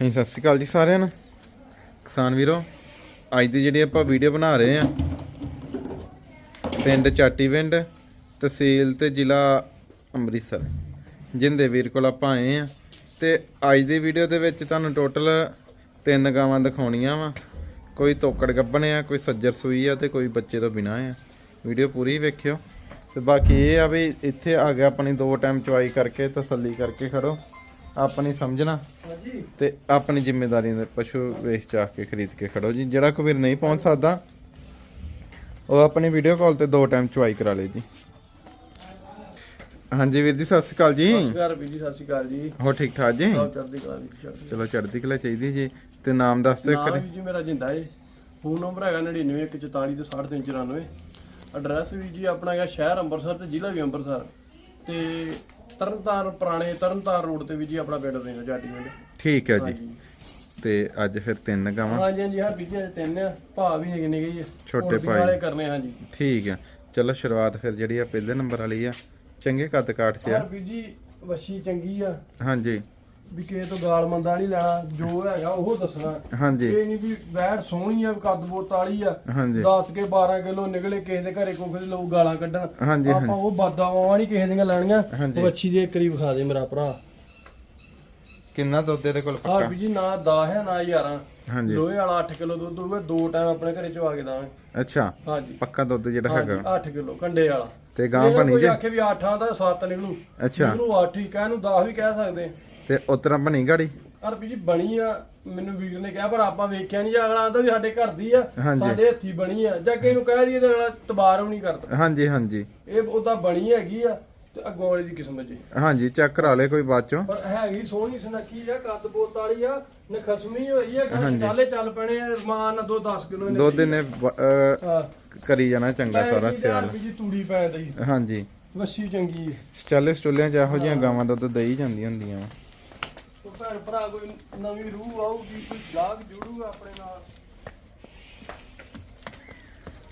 ਹਾਂਜੀ, ਸਤਿ ਸ਼੍ਰੀ ਅਕਾਲ ਜੀ ਸਾਰਿਆਂ ਨੂੰ। ਕਿਸਾਨ ਵੀਰੋ, ਅੱਜ ਦੀ ਜਿਹੜੀ ਆਪਾਂ ਵੀਡੀਓ ਬਣਾ ਰਹੇ ਆ ਪਿੰਡ ਚਾਟੀ ਪਿੰਡ, ਤਹਿਸੀਲ ਤੇ ਜ਼ਿਲ੍ਹਾ ਅੰਮ੍ਰਿਤਸਰ, ਜਿੰਦੇ ਵੀਰ ਕੋਲ ਆਪਾਂ ਆਏ ਆ ਤੇ ਅੱਜ ਦੀ ਵੀਡੀਓ ਦੇ ਵਿੱਚ ਤੁਹਾਨੂੰ ਟੋਟਲ ਤਿੰਨ ਗਾਵਾਂ ਦਿਖਾਉਣੀਆਂ ਵਾ। ਕੋਈ ਤੋਕੜ ਗੱਬਣ ਆ, ਕੋਈ ਸੱਜਰ ਸੂਈ ਆ ਤੇ ਕੋਈ ਬੱਚੇ ਤੋਂ ਬਿਨਾ ਆ। ਵੀਡੀਓ ਪੂਰੀ ਵੇਖਿਓ। ਤੇ ਬਾਕੀ ਇਹ ਆ ਵੀ ਇੱਥੇ ਆ ਗਿਆ ਆਪਣੀ ਦੋ ਟਾਈਮ ਚਵਾਈ ਕਰਕੇ ਤਸੱਲੀ ਕਰਕੇ ਖੜੋ। ਆਪਣੀ ਸਮਝਣਾ ਤੇ ਆਪਣੀ ਜ਼ਿੰਮੇਵਾਰੀ ਦੇ ਪਸ਼ੂ ਵੇਚ ਚਾਹ ਕੇ ਖਰੀਦ ਕੇ ਖੜੋ ਜੀ। ਜਿਹੜਾ ਕੋਈ ਵੀਰ ਨਹੀਂ ਪਹੁੰਚ ਸਕਦਾ ਉਹ ਆਪਣੀ ਵੀਡੀਓ ਕਾਲ ਤੇ ਦੋ ਟਾਈਮ ਚੁਆਈ ਕਰਾ ਲੇ ਜੀ। ਹਾਂਜੀ ਵੀਰ ਜੀ ਸਤਿ ਸ਼੍ਰੀ ਅਕਾਲ ਜੀ। ਨਮਸਕਾਰ ਵੀਰ ਜੀ ਸਤਿ ਸ਼੍ਰੀ ਅਕਾਲ ਜੀ। ਹੋ ਠੀਕ ਠਾਕ ਜੀ? ਚੜ੍ਹਦੀ ਕਲਾ ਚਲੋ ਚੜ੍ਹਦੀ ਕਲਾ ਚਾਹੀਦੀ ਜੀ। ਤੇ ਨਾਮ ਦੱਸ ਦਿਓ ਕਰੇ ਜੀ ਮੇਰਾ ਜਿੰਦਾ ਏ। ਫੋਨ ਨੰਬਰ ਹੈਗਾ 9914 ਤੇ 6394 ਐਡਰੈਸ ਵੀ ਜੀ ਆਪਣਾ ਹੈਗਾ ਸ਼ਹਿਰ ਅੰਮ੍ਰਿਤਸਰ ਤੇ ਜ਼ਿਲ੍ਹਾ ਵੀ ਅੰਮ੍ਰਿਤਸਰ। ਤੇ ਤਰਨਤਾਰਨ ਪੁਰਾਣੇ ਤਰਨਤਾਰਨ ਰੋਡ ਤੇ ਵੀ ਜੀ ਆਪਣਾ ਪਿੰਡ ਰਹਿੰਦਾ ਜਾਟੀ ਪਿੰਡ ਠੀਕ ਹੈ ਜੀ। ਤੇ ਅੱਜ ਫਿਰ ਤਿੰਨ ਗਾਵਾਂ? ਹਾਂਜੀ ਹਾਂਜੀ ਹਰ ਵੀਰ ਜੀ ਅੱਜ ਤਿੰਨ ਆ। ਭਾ ਵੀ ਨਿੱਕੇ ਨਿੱਕੇ ਜੀ। ਛੋਟੇ ਭਾਈ। ਵਾਲੇ ਕਰਨੇ ਹਾਂਜੀ। ਠੀਕ ਹੈ ਚਲੋ ਸ਼ੁਰੂਆਤ ਫਿਰ ਜਿਹੜੀ ਆ ਪਹਿਲੇ ਨੰਬਰ ਵਾਲੀ ਆ। ਚੰਗੇ ਕੱਦ ਕਾਠ ਚ ਆ। ਹਰ ਵੀਰ ਜੀ ਵਸ਼ੀ ਚੰਗੀ ਆ। ਹਾਂਜੀ। ਵੀ ਕਿਸੇ ਤੋਂ ਗਾਲ ਮੰਦਾ ਨਹੀਂ ਲੈਣਾ ਜੋ ਹੈਗਾ ਉਹ ਦੱਸਣਾ। ਹਾਂਜੀ। ਇਹ ਨਹੀਂ ਵੀ ਵੈੜ ਸੋਹਣੀ ਆ ਕੱਦ ਬੋਤ ਵਾਲੀ ਆ। ਹਾਂਜੀ। 10 ਕੇ 12 ਕਿਲੋ ਨਿਕਲੇ ਕਿਸੇ ਦੇ ਘਰੇ ਕੋਖੇ ਦੇ ਲੋਕ ਗਾਲਾਂ ਕੱਢਣ। ਹਾਂਜੀ ਆਪਾਂ ਉਹ ਬਾਦਾਵਾਂ ਨਹੀਂ ਕਿਸੇ ਦੀਆਂ ਲੈਣੀਆਂ। ਵੱਛੀ ਦੇ ਇੱਕ ਵਾਰੀ ਵਿਖਾ ਦੇ ਮੇਰਾ ਭਰਾ। ਕਿੰਨਾ ਦੁੱਧ ਇਹਦੇ ਕੋਲ ਆ ਪੱਕਾ? ਵੀ ਜੀ ਨਾ 10 ਹੈ ਨਾ 11 ਹਾਂਜੀ। ਲੋਹੇ ਵਾਲਾ 8 ਕਿਲੋ ਦੁੱਧ ਹੋਊਗਾ ਦੋ ਟਾਈਮ ਆਪਣੇ ਘਰੇ ਚਵਾ ਕੇ ਦਾਂਗੇ। ਅੱਛਾ। ਹਾਂਜੀ। ਪੱਕਾ ਦੁੱਧ ਜਿਹੜਾ ਹੈਗਾ। 8 ਕਿਲੋ ਕੰਡੇ ਵਾਲਾ। ਤੇ ਗਾਂ ਜੇ ਬਣੀ ਕੋਈ ਜੇ? ਆਖੇ ਵੀ 8 ਆਂਦਾ 7 ਨਿਕਲੂ। ਅੱਛਾ। ਨਿਕਲੂ 8 ਹੀ ਕਹਿ ਨੂੰ 10 ਵੀ ਕਹਿ ਸਕਦੇ। ਤੇ ਉਤਰਾ ਬਣੀ ਗਾੜੀ? ਪਰ ਵੀ ਜੀ ਬਣੀ ਆ ਮੈਨੂੰ ਵੀਰ ਨੇ ਕਿਹਾ ਪਰ ਆਪਾਂ ਵੇਖਿਆ ਨਹੀਂ ਅਗਲਾ ਆਂਦਾ ਵੀ ਸਾਡੇ ਘਰ ਦੀ ਆ ਹਾਂਜੀ। ਸਾਡੇ ਹੱਥੀ ਬਣੀ ਆ। ਜਾਂ ਕਿਸੇ ਨੂੰ ਕਹਿ ਦਈਏ ਤਾਂ ਅਗਲਾ ਤਬਾਰ ਵੀ ਨਹੀਂ ਕਰਦਾ। ਹਾਂਜੀ ਹਾਂਜੀ। ਇਹ ਉਹਦਾ ਬਣੀ ਹੈਗੀ ਆ ਤੇ ਅੱਗੋਂ ਵਾਲੀ ਦੀ ਕਿਸਮਤ ਜੀ। ਹਾਂਜੀ ਚੈੱਕ ਕਰਾ ਲੈ ਕੋਈ ਬਾਅਦ ਚੋਂ। ਪਰ ਹੈਗੀ ਸੋਹਣੀ ਸੁਨੱਖੀ ਆ ਕੱਦ ਬੋਤ ਵਾਲੀ ਆ ਨਖਸਮੀ ਹੋਈ ਆ ਕਹਿੰਦੇ ਚਾਲੇ ਚੱਲ ਪੈਣੇ ਆ ਰਮਾਨ ਨਾਲ ਦੋ 10 ਕਿਲੋ ਦੁੱਧ ਨੇ ਹਾਂ। ਕਰੀ ਜਾਣਾ ਚੰਗਾ ਸਾਰਾ ਸਿਆਲ। ਜੀ ਤੂੜੀ ਪੈਣ ਦੀ ਹਾਂਜੀ। ਵੱਛੀ ਚੰਗੀ ਸਟਾਲੇ ਸਟੁਲਿਆਂ ਚ ਇਹੋ ਜਿਹੀਆਂ ਗਾਵਾਂ ਦੁੱਧ ਦਈ ਜਾਂਦੀਆਂ ਹੁੰਦੀਆਂ ਵਾ। ਭੈਣ ਭਰਾ ਕੋਈ ਨਵੀਂ ਰੂਹ ਆਊਗੀ ਕੋਈ ਜਾਗ ਜੁੜੂਗਾ ਆਪਣੇ ਨਾਲ।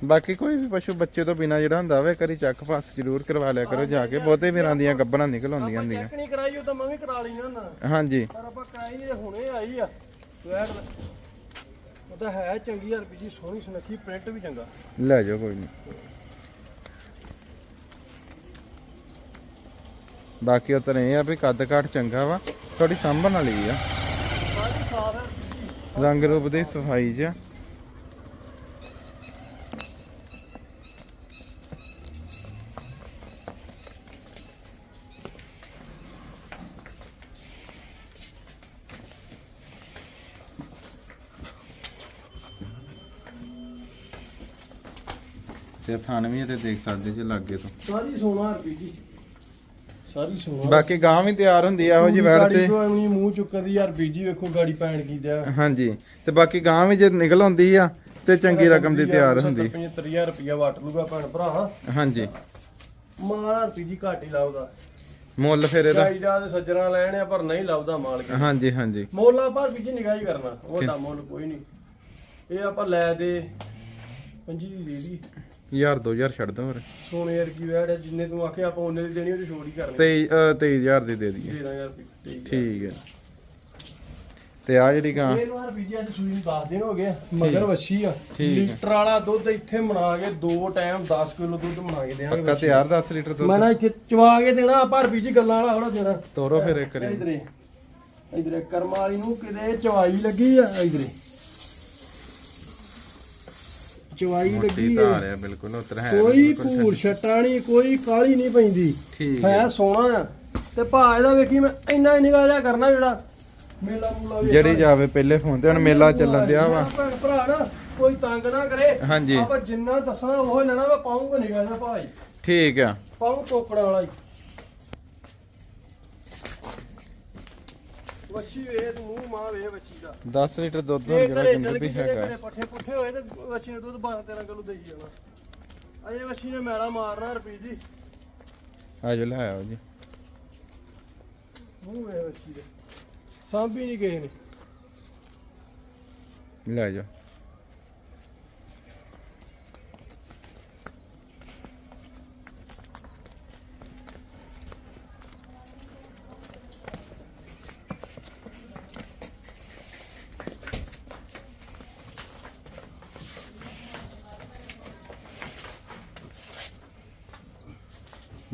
ਬਾਕੀ ਕੋਈ ਵੀ ਪਸ਼ੂ ਬੱਚੇ ਤੋਂ ਬਿਨਾ ਜਿਹੜਾ ਹੁੰਦਾ ਵੇ ਕਰੀ ਚੱਕ ਪਾਸ ਜ਼ਰੂਰ ਕਰਵਾ ਲਿਆ ਕਰੋ ਜਾ ਕੇ ਬਹੁਤੇ ਵੀਰਾਂ ਦੀਆਂ ਗੱਬਣਾ ਨਿਕਲ ਆਉਂਦੀਆਂ ਹੁੰਦੀਆਂ। ਚੈੱਕ ਨਹੀਂ ਕਰਾਈ ਉਹ ਤਾਂ ਮੈਂ ਵੀ ਕਰਾ ਲਈ ਨਾ ਨਾ। ਹਾਂਜੀ। ਪਰ ਆਪਾਂ ਕਰਾਈ ਇਹ ਹੁਣੇ ਆਈ ਆ। ਵੈਟ ਉਹ ਤਾਂ ਹੈ ਚੰਗੀ ਯਾਰ ਵੀ ਜੀ ਸੋਹਣੀ ਸੁਨੱਖੀ ਪ੍ਰਿੰਟ ਵੀ ਚੰਗਾ। ਲੈ ਜਾਓ ਕੋਈ ਨਹੀਂ ਬਾਕੀ ਉਹ ਤਾਂ ਇਹ ਆ ਵੀ ਕੱਦ ਕਾਠ ਚੰਗਾ ਵਾ ਥੋੜੀ ਸਾਂਭਣ ਵਾਲੀ ਆ। ਰੰਗ ਰੂਪ ਦੀ ਸਫ਼ਾਈ ਚ ਤੇ ਥਾਨ ਵੀ ਇਹਦੇ ਦੇਖ ਸਕਦੇ ਜੇ ਲੱਗੇ ਤੋਂ। ਸਾਰੀ ਸੋਨਾ ਹਰਪੀ ਜੀ ਸਾਰੀ ਸੋਨਾ ਬਾਕੀ ਗਾਂ ਵੀ ਤਿਆਰ ਹੁੰਦੀ ਆ ਇਹੋ ਜੀ ਵੈੜ ਤੇ ਆਪਣੀ ਮੂੰਹ ਚੁੱਕਦੀ ਯਾਰ ਬੀਜੀ ਵੇਖੋ ਗਾੜੀ ਪੈਣ ਕੀ ਦਿਆ। ਹਾਂਜੀ ਤੇ ਬਾਕੀ ਗਾਂ ਵੀ ਜੇ ਨਿਕਲ ਆਉਂਦੀ ਆ ਤੇ ਚੰਗੀ ਰਕਮ ਦੀ ਤਿਆਰ ਹੁੰਦੀ। 75000 ਰੁਪਇਆ ਵਾਟ ਲੂਗਾ ਭੈਣ ਭਰਾ। ਹਾਂਜੀ। ਮਾਲ ਹਰਪੀ ਜੀ ਘੱਟ ਹੀ ਲਾਉਦਾ ਮੁੱਲ ਫਿਰ ਇਹਦਾ? ਚਾਹੀਦਾ ਤੇ ਸੱਜਣਾ ਲੈਣੇ ਆ ਪਰ ਨਹੀਂ ਲਾਉਦਾ ਮਾਲ ਕੇ ਹਾਂਜੀ ਹਾਂਜੀ। ਮੁੱਲ ਆਪਾਂ ਬੀਜੀ ਨਿਗਾਹ ਹੀ ਕਰਨਾ ਵੱਡਾ ਮੁੱਲ ਕੋਈ ਨਹੀਂ। ਇਹ ਆਪਾਂ ਲੈ ਦੇ ਪੰਜੀ ਦੀ ਦੇ ਦੀ। ਹਜ਼ਾਰ 2000 ਛੱਡ ਦੋ ਹੋਰ ਸੋਨੇ ਵਰਗੀ ਵੈੜ ਹੈ ਜਿੰਨੇ ਤੂੰ ਆਖੇ ਆਪਾਂ ਉਹਨੇ ਦੀ ਦੇਣੀ ਉਹਦੀ ਛੋੜ ਹੀ ਕਰਨੀ 23 ਅ, 23000 ਦੀ ਦੇ ਦਈਏ। 13000 ਰੁਪਏ ਠੀਕ ਹੈ ਤੇ ਆ ਜਿਹੜੀ ਗਾਂ। ਇਹ ਹਰ ਬੀਜੀ ਅੱਜ ਸੂਈ ਨੂੰ 10 ਦਿਨ ਹੋ ਗਏ। ਮਗਰ ਵੱਛੀ ਆ। ਲੀਟਰ ਵਾਲਾ ਦੁੱਧ ਇੱਥੇ ਬਣਾ ਕੇ ਦੋ ਟਾਈਮ 10 ਕਿਲੋ ਦੁੱਧ ਬਣਾ ਕੇ ਦੇਾਂਗੇ ਪੱਕਾ ਤਿਆਰ 10 ਲੀਟਰ ਮੈਂ ਦੁੱਧ ਨਾ ਇੱਥੇ ਚਵਾ ਕੇ ਦੇਣਾ ਪਰ ਬੀਜੀ ਗੱਲਾਂ ਵਾਲਾ ਹੋਣਾ ਦੇਣਾ ਤੋਰੋ ਫਿਰ ਇੱਕ ਵਾਰੀ। ਇਧਰੇ। ਇਧਰੇ ਕਰਮ ਵਾਲੀ ਨੂੰ ਕਿਤੇ ਚਵਾਈ ਲੱਗੀ ਆ ਇਧਰੇ। ਚਵਾਈ ਲੱਗੀ ਆ ਬਿਲਕੁਲ ਉਤਰ ਹੈ ਕੋਈ ਭੂਰ ਛਟਾ ਨਹੀਂ ਕੋਈ ਕਾਲੀ ਨਹੀਂ ਪੈਂਦੀ। ਹੈ ਹੈ। ਸੋਹਣਾ ਆ। ਤੇ ਭਾ ਇਹਦਾ ਵੇਖੀ ਮੈਂ ਇੰਨਾ ਹੀ ਨਿਗਾਹ ਜਿਹਾ ਕਰਨਾ ਜਿਹੜਾ ਮੇਲਾ ਮੂਲਾ ਵੀ ਜਿਹੜੀ ਜਾਵੇ ਪਹਿਲੇ ਫੋਨ ਤੇ ਹੁਣ ਮੇਲਾ ਚੱਲਣ ਦਿਆ ਵਾ। ਭਰਾ ਨਾ ਕੋਈ ਤੰਗ ਨਾ ਕਰੇ। ਹਾਂਜੀ। ਆਪਾਂ ਜਿੰਨਾ ਦੱਸਣਾ ਉਹ ਹੀ ਲੈਣਾ ਮੈਂ ਪਾਉਂਗਾ ਨਿਗਾਹ ਜਿਹਾ ਭਾਈ ਠੀਕ ਆ। ਪਾਉਂ ਟੋਕੜਾ ਵਾਲਾ ਹੀ। ਵੱਛੀ ਵੇ ਤੂੰ ਮੂੰਹ ਮਾਂ ਵੇ ਵੱਛੀ ਦਾ। 10 ਲੀਟਰ ਦੁੱਧ ਹੁਣ ਜਿਹੜਾ ਵੀ ਹੈਗਾ ਘਰੇ ਪੱਠੇ ਪੁੱਠੇ ਹੋਏ ਤੇ ਵੱਛੀ ਨੇ ਦੁੱਧ 12 13 ਕਿਲੋ ਦੇਈ ਜਾਣਾ। ਅਜੇ ਵੱਛੀ ਨੇ ਮੈਲਾ ਮਾਰਨਾ ਰੁਪਈ ਜੀ। ਆ ਜੋ ਲੈ ਆਓ ਜੀ। ਮੂੰਹ ਵੇ ਵੱਛੀ ਦੇ। ਸਾਂਭੀ ਨਹੀਂ ਕਿਸੇ ਨੇ। ਲੈ ਜਾਓ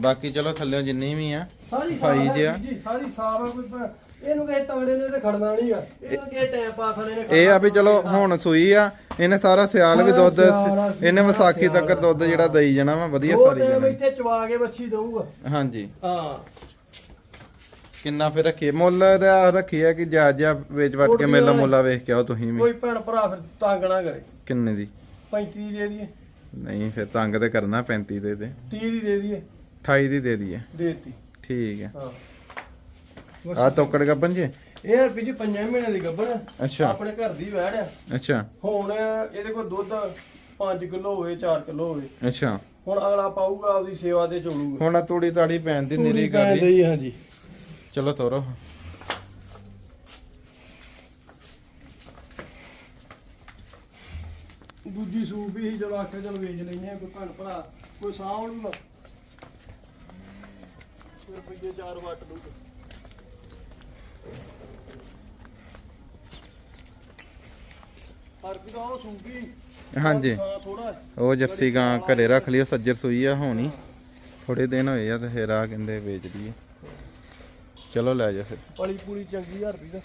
ਬਾਕੀ ਚਲੋ ਥੱਲੇ ਜਿੰਨੀ ਵੀ ਆ ਸਾਰੀ ਸਫ਼ਾਈ ਜੀ ਸਾਰੀ ਹੈ ਕੋਈ ਇਹਨੂੰ ਕਿਸੇ ਤਗੜੇ ਨੇ ਤੇ ਖੜਨਾ ਨਹੀਂਗਾ ਇਹਨੂੰ ਕਿਸੇ ਟਾਈਮ ਪਾਸ ਵਾਲੇ ਨੇ ਇਹ ਆ ਵੀ ਚਲੋ ਹੁਣ ਸੂਈ ਆ ਇਹਨੇ ਸਾਰਾ ਸਿਆਲ ਵੀ ਸਾਰਾ ਦੁੱਧ ਆ, ਇਹਨੇ ਵਿਸਾਖੀ ਤੱਕ ਦੁੱਧ ਜਿਹੜਾ ਦਈ ਜਾਣਾ ਵਾ ਵਧੀਆ ਉਹ ਸਾਰੀ ਟਾਈਮ ਜਾਣਾ। ਇੱਥੇ ਚਵਾ ਕੇ ਬੱਚੀ ਦਊਗਾ। ਹਾਂਜੀ। ਹਾਂ। ਕਿੰਨਾ ਫਿਰ ਰੱਖੀਏ ਮੁੱਲ ਦਾ ਰੱਖੀ ਹੈ ਕਿ ਜਾ ਜਾ ਵੇਚ ਵਟ ਕੇ ਮੇਲਾ ਮੁੱਲਾ ਵੇਖ ਕੇ ਆਓ ਤੁਸੀਂ ਵੀ। ਕੋਈ ਭੈਣ ਭਰਾ ਫਿਰ ਤੰਗ ਨਾ ਕਰੇ। ਕਿੰਨੇ ਦੀ? 35 ਦੀ ਦੇ ਦਈਏ। ਨਹੀਂ ਫਿਰ ਤੰਗ ਤੇ ਕਰਨਾ 35 ਦੇ ਦੇ 30 ਦੀ ਦੇ ਦਈਏ। 28 ਦੀ ਦੇ ਦਈਏ। ਦੇਤੀ। ਠੀਕ ਹੈ। ਹਾਂ। ਆ ਤੋਕੜ ਗੱਬਨ ਜੀ? ਇਹ ਰੁਪਏ ਜੀ ਪੰਜਾਂ ਮਹੀਨੇ ਦੀ ਗੱਭਣ ਅੱਛਾ। ਆਪਣੇ ਘਰ ਦੀ ਵੈੜ ਆ ਅੱਛਾ। ਹੁਣ ਇਹਦੇ ਕੋਲ ਦੁੱਧ 5 ਕਿਲੋ ਹੋਵੇ 4 ਕਿਲੋ ਹੋਵੇ। ਅੱਛਾ। ਹੁਣ ਅਗਲਾ ਪਾਊਗਾ ਆਪਦੀ ਸੇਵਾ ਤੇ ਚੋਲੂਗਾ ਹੁਣ ਆ ਤੂੜੀ ਤਾੜੀ ਪੈਣ ਦੀ ਨਿਰੀ ਪੈ ਗਾੜੀ ਗਈ ਹਾਂਜੀ। ਚਲੋ ਤੋਰੋ। ਦੂਜੀ ਸੂਪ ਹੀ ਚਲੋ ਆਖੇ ਚਲ ਵੇਚ ਲੈਨੇ ਆ ਕੋਈ ਭੈਣ ਭਰਾ ਕੋਈ ਸਾਂਭ ਲੂਗਾ ਰੁਪਏ 4 ਵੱਟ ਦੂਗਾ ਹਰ ਵੀ ਦਾ ਉਹ ਸੂਪੀ ਹਾਂਜੀ ਥੋੜਾ ਉਹ ਜਰਸੀ ਗਾਂ ਘਰੇ ਰੱਖ ਲਿਓ ਸੱਜਰ ਸੂਈ ਆ ਹੋਣੀ। ਥੋੜੇ ਦਿਨ ਹੋਏ ਆ ਤੇ ਫਿਰ ਆ ਕਹਿੰਦੇ ਵੇਚ ਦਈਏ। ਚਲੋ ਲੈ ਜਾ ਫਿਰ। ਪਲੀ ਪੂਲੀ ਚੰਗੀ ਹਰ ਵੀ ਦਾ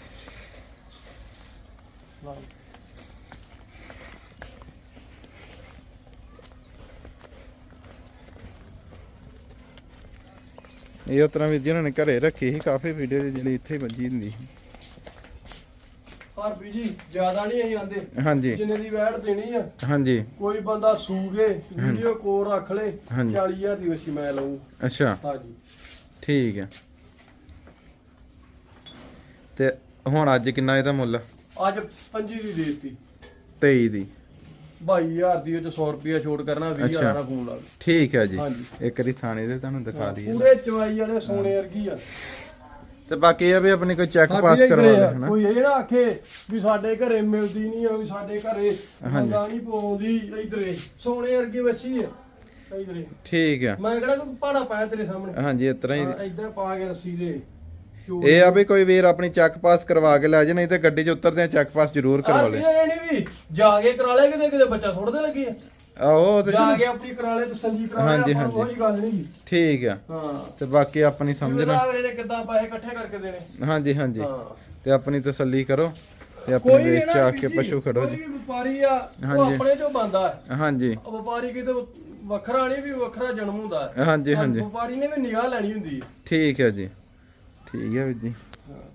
ਇਹ ਉਸ ਤਰ੍ਹਾਂ ਵੀ ਜਿਹਨਾਂ ਨੇ ਘਰੇ ਰੱਖੀ ਸੀ ਕਾਫੀ ਵੀਡੀਓ ਜਿਹੜੀ ਇੱਥੇ ਵੱਜੀ ਹੁੰਦੀ ਸੀ। ਹਰ ਵੀ ਜੀ ਜ਼ਿਆਦਾ ਨਹੀਂ ਅਸੀਂ ਆਂਦੇ ਹਾਂਜੀ। ਜਿੰਨੇ ਦੀ ਵੈਟ ਦੇਣੀ ਆ ਹਾਂਜੀ। ਕੋਈ ਬੰਦਾ ਸੂਗੇ ਵੀਡੀਓ ਕੋਲ ਰੱਖ ਲੇ ਹਾਂਜੀ। 40000 ਦੀ ਵਸੀ ਮੈਂ ਲਊ। ਅੱਛਾ। ਹਾਂਜੀ। ਠੀਕ ਹੈ ਤੇ ਹੁਣ ਅੱਜ ਕਿੰਨਾ ਇਹਦਾ ਮੁੱਲ? ਅੱਜ ਪੰਜੀ ਦੀ ਦੇਤੀ। 23 ਦੀ। 22000 ਦੀ ਉਹ ਚ 100 ਰੁਪਿਆ ਛੋਟ ਕਰਨਾ 20000 ਅੱਛਾ। ਦਾ ਫੋਨ ਲਾ। ਠੀਕ ਹੈ ਜੀ। ਹਾਂਜੀ। ਇੱਕ ਵਾਰੀ ਥਾਣੇ ਦੇ ਤੁਹਾਨੂੰ ਦਿਖਾ ਦਈਏ ਪੂਰੇ ਚਵਾਈ ਵਾਲੇ ਸੋਨੇ ਵਰਗੀ ਆ। ਤੇ ਬਾਕੀ ਇਹ ਆ ਵੀ ਆਪਣੀ ਕੋਈ ਚੈੱਕ ਪਾਸ ਕਰਵਾ ਲੈ ਆ। ਹਨਾ? ਕੋਈ ਇਹ ਨਾ ਆਖੇ ਵੀ ਸਾਡੇ ਘਰੇ ਮਿਲਦੀ ਨਹੀਂ ਆ ਵੀ ਸਾਡੇ ਘਰੇ ਬੰਦਾ ਨਹੀਂ ਪਾਉਂਦੀ ਇਧਰੇ ਸੋਨੇ ਵਰਗੀ ਵੱਛੀ ਆ ਇਧਰੇ ਠੀਕ ਹੈ ਮੈਂ ਕਿਹੜਾ ਕੋਈ ਪਾਣਾ ਪਾਇਆ ਤੇਰੇ ਸਾਹਮਣੇ? ਹਾਂਜੀ ਇਸ ਤਰ੍ਹਾਂ ਹੀ ਇੱਧਰ ਪਾ ਕੇ ਰੱਸੀ ਦੇ। ਇਹ ਆ ਵੀ ਕੋਈ ਵੀਰ ਆਪਣੀ ਚੈੱਕ ਪਾਸ ਕਰਵਾ ਕੇ ਲੈ ਜਾ ਨਹੀਂ ਤੇ ਗੱਡੀ 'ਚ ਉਤਰਦੇ ਆ ਚੈੱਕ ਪਾਸ ਜ਼ਰੂਰ ਕਰਵਾ ਲੈ। ਇਹ ਨਹੀਂ ਵੀ ਜਾ ਕੇ ਕਰਾ ਲੈ ਕਿਤੇ ਕਿਤੇ ਬੱਚਾ ਸੁੱਟਦੇ ਲੱਗੀ ਆ। ਆਹੋ ਉਹ ਤੇ ਜਾ ਚਲੋ। ਕੇ ਆਪਣੀ ਕਰਾ ਲੈ ਤਸੱਲੀ ਕਰਾ ਲੈ ਹਾਂਜੀ, ਆਪਾਂ ਨੂੰ ਹਾਂਜੀ। ਕੋਈ ਗੱਲ ਨਹੀਂ। ਠੀਕ ਆ। ਹਾਂ। ਤੇ ਬਾਕੀ ਆਪਣੀ ਸਮਝਣਾ ਅਗਲੇ ਨੇ ਕਿੱਦਾਂ ਪੈਸੇ ਇਕੱਠੇ ਕਰਕੇ ਦੇਣੇ। ਹਾਂਜੀ ਹਾਂਜੀ। ਹਾਂ। ਤੇ ਆਪਣੀ ਤਸੱਲੀ ਕਰੋ ਤੇ ਆਪਣੇ ਦੇਸ਼ 'ਚ ਆ ਕੇ ਪਸ਼ੂ ਖੜੋ ਜੀ। ਵਪਾਰੀ ਆ ਉਹ। ਆਪਣੇ ਚੋਂ ਬੰਦਾ ਹੈ। ਹਾਂਜੀ। ਉਹ ਵਪਾਰੀ ਕਿਤੇ ਵੱਖਰਾ ਨਹੀਂ ਵੀ ਵੱਖਰਾ ਜਨਮ ਹੁੰਦਾ ਹਾਂਜੀ ਹਾਂਜੀ। ਵਪਾਰੀ ਨੇ ਵੀ ਨਿਗਾਹ ਲੈਣੀ ਹੁੰਦੀ ਹੈ। ਠੀਕ ਹੈ ਜੀ। ਠੀਕ ਹੈ ਵੀਰ ਜੀ।